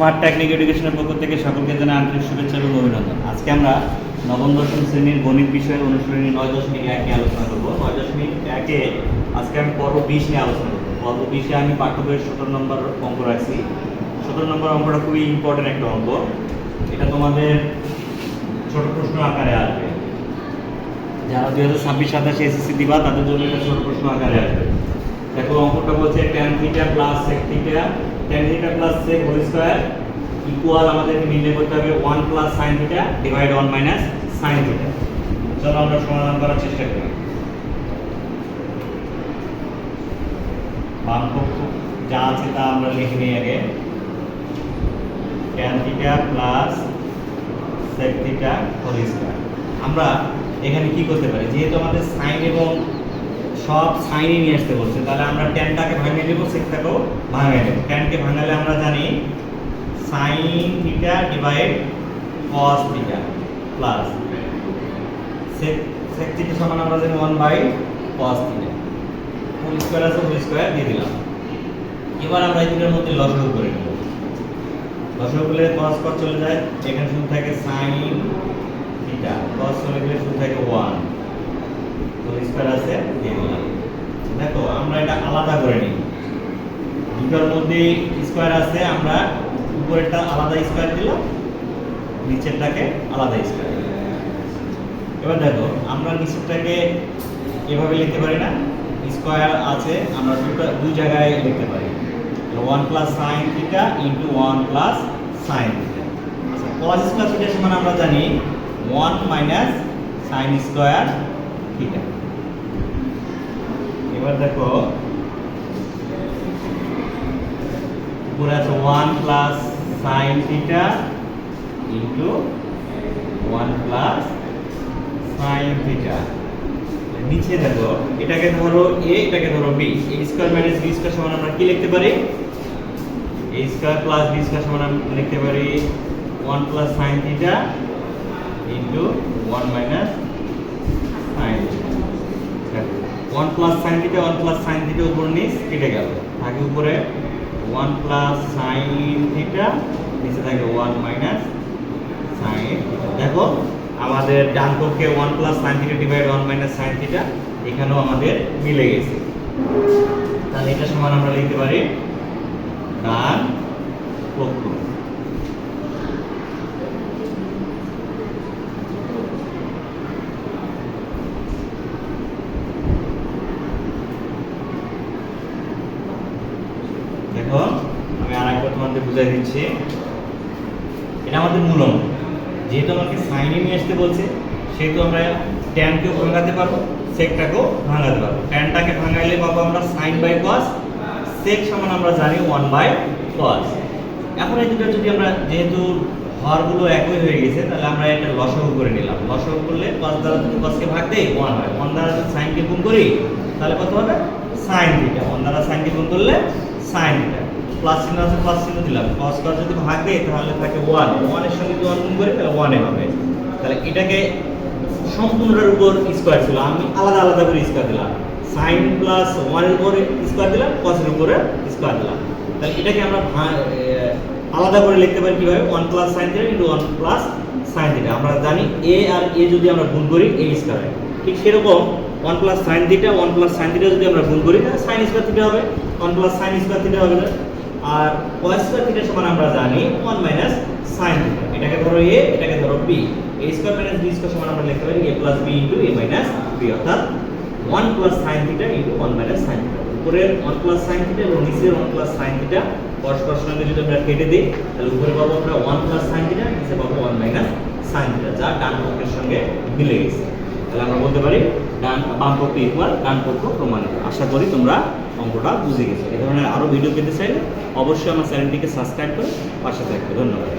Smart technique এডুকেশনের পক্ষ থেকে সকলকে জানাই আন্তরিক শুভেচ্ছা এবং অভিনন্দন। আজকে আমরা নবম, দশম শ্রেণির গণিত বিষয়ে অনুশীলনী নয় দশমিক এক আলোচনা করব। নয় দশমিক একে আজকে আমি পর্ব বিশ নিয়ে আলোচনা করব। পর্ব বিশে আমি পাঠ্য বইয়ের সতেরো নম্বর অঙ্ক রাখছি। সতেরো নম্বর অঙ্কটা খুবই ইম্পর্টেন্ট একটা অঙ্ক। এটা তোমাদের ছোট প্রশ্ন আকারে আসবে। যারা দুই হাজার ছাব্বিশ, সাতাশে এসএসসি দিবা, তাদের জন্য এটা ছোট প্রশ্ন আকারে আসবে। দেখো, অঙ্কটা বলছে tan theta plus sec theta tan theta plus sec whole square equal আমাদেরকে নির্ণয় করতে হবে one plus sine theta divide one minus sine theta চলো আমরা সমাধান করার চেষ্টা করি। বাম পক্ষ যা আছে তা আমরা লিখে নিই আগে। Tan theta plus sec theta whole square আমরা এখানে কি করতে পারি? যেহেতু আমাদের সাইন এবং সব সাইনে নিয়ে আসতে বলছে। তাহলে আমরা ট্যানটাকে ভাঙিয়ে নেব সেকটাকেও ভাঙিয়ে নেব। ট্যানকে ভাঙালে আমরা জানি sine theta divide cos theta plus sec theta সমান আমরা জানি one by cos theta whole square আছে হোল স্কোয়ার দিয়ে দিলাম। এবার আমরা এই দুটোর মধ্যে লসাগু করে নেব লসাগু করলে কস কস চলে যায়, এখানে শুধু থাকে সাইন থিটা কস চলে গেলে শুধু থাকে ওয়ান হোল স্কোয়ার আছে, দিয়ে দিলাম। আলাদা করে নিই। দুটোর মধ্যে স্কোয়ার আছে, আমরা উপরেরটা আলাদা স্কোয়ার দিলাম, নিচেরটাকে আলাদা স্কোয়ার এবার দেখো, আমরা নিচেরটাকে এভাবে লিখতে পারি না স্কোয়ার আছে, আমরা দুটো, দুই জায়গায় লিখতে পারি। One plus sine theta into one plus sine theta আচ্ছা কস স্কোয়ার থিটা সমান আমরা জানি one minus sine square theta এবার দেখো উপরে আছে one plus sine theta into one plus sine theta নিচে দেখো, এটাকে ধরো এ এটাকে ধরো B A square minus B square সমান আমরা কি লিখতে পারি? A square plus B square সমান আমরা লিখতে পারি one plus sine theta into one minus sine one plus sine theta one plus sine theta উপর নিচ কেটে গেল। থাকে উপরে ওয়ান প্লাস সাইন থিটা নিচে থাকে ওয়ান মাইনাস সাইন দেখো, আমাদের ডান পক্ষে one plus sine theta divide one minus sine theta এখানেও আমাদের মিলে গেছে। তাহলে এটা সমান আমরা লিখতে পারি ডান পক্ষ। দেখো, আমি আর একবার তোমাদের বুঝাই দিচ্ছি। এটা আমাদের মূল অঙ্ক যেহেতু আমাকে সাইনে নিয়ে আসতে বলছে, সেহেতু আমরা ট্যানকেও ভাঙাতে পারব সেকটাকেও ভাঙাতে পারব। ট্যানটাকে ভাঙাইলে পাবো আমরা সাইন বাই কস সেক সমান আমরা জানি ওয়ান বাই কস এখন এই দুটো যদি আমরা, যেহেতু হরগুলো একই হয়ে গেছে, তাহলে আমরা একটা লসাগু করে নিলাম। লসাগু করলে কস দ্বারা যদি কসকে ভাগ দেই ওয়ান হয় ওয়ান দ্বারা যদি সাইনকে গুণ করি, তাহলে কত হবে? সাইন থিটা ওয়ান দ্বারা সাইনকে গুণ করলে সাইন থিটা প্লাস চিহ্ন আছে প্লাস চিহ্ন দিলাম। কস কস যদি ভাগ, তাহলে থাকে ওয়ান ওয়ানের সঙ্গে যদি ওয়ান গুণ করি তাহলে ওয়ানে হবে। তাহলে এটাকে সম্পূর্ণটার উপর স্কোয়ার ছিল। আমি আলাদা আলাদা করে স্কোয়ার দিলাম। সাইন প্লাস ওয়ানের উপরে স্কোয়ার দিলাম কসের উপরে স্কোয়ার দিলাম। তাহলে এটাকে আমরা আলাদা করে লিখতে পারি কীভাবে? One plus sine theta into one plus sine theta আমরা জানি এ আর এ যদি আমরা গুণ করি এ স্কোয়ার ঠিক সেরকম one plus sine theta one plus sine theta যদি আমরা গুণ করি তাহলে সাইন স্কোয়ার থিটা হবে। One plus sine square theta হবে আর কস স্কোয়ার থিটা সমান আমরা জানি ওয়ান মাইনাস সাইন থিটা এটাকে ধরো এ এটাকে ধরো B A square minus B square সমান আমরা লিখতে পারি A plus B into A minus B অর্থাৎ one plus sine theta into one minus sine theta উপরের ওয়ান প্লাস সাইন থিটা এবং নিচের ওয়ান প্লাস সাইন থিটা পরস্পর সঙ্গে যদি আমরা কেটে দিই, তাহলে উপরে পাবো আমরা ওয়ান প্লাস সাইন থিটা নিচে পাবো ওয়ান মাইনাস সাইন থিটা যা ডান পক্ষের সঙ্গে মিলে গেছে। তাহলে আমরা বলতে পারি ডান বাম পক্ষ ইকুয়াল ডান পক্ষ প্রমাণিত। আশা করি তোমরা অঙ্কটা বুঝে গেছো। এ ধরনের আরও ভিডিও পেতে চাইলে অবশ্যই আমার চ্যানেলটিকে সাবস্ক্রাইব করে পাশে থাকবে। ধন্যবাদ।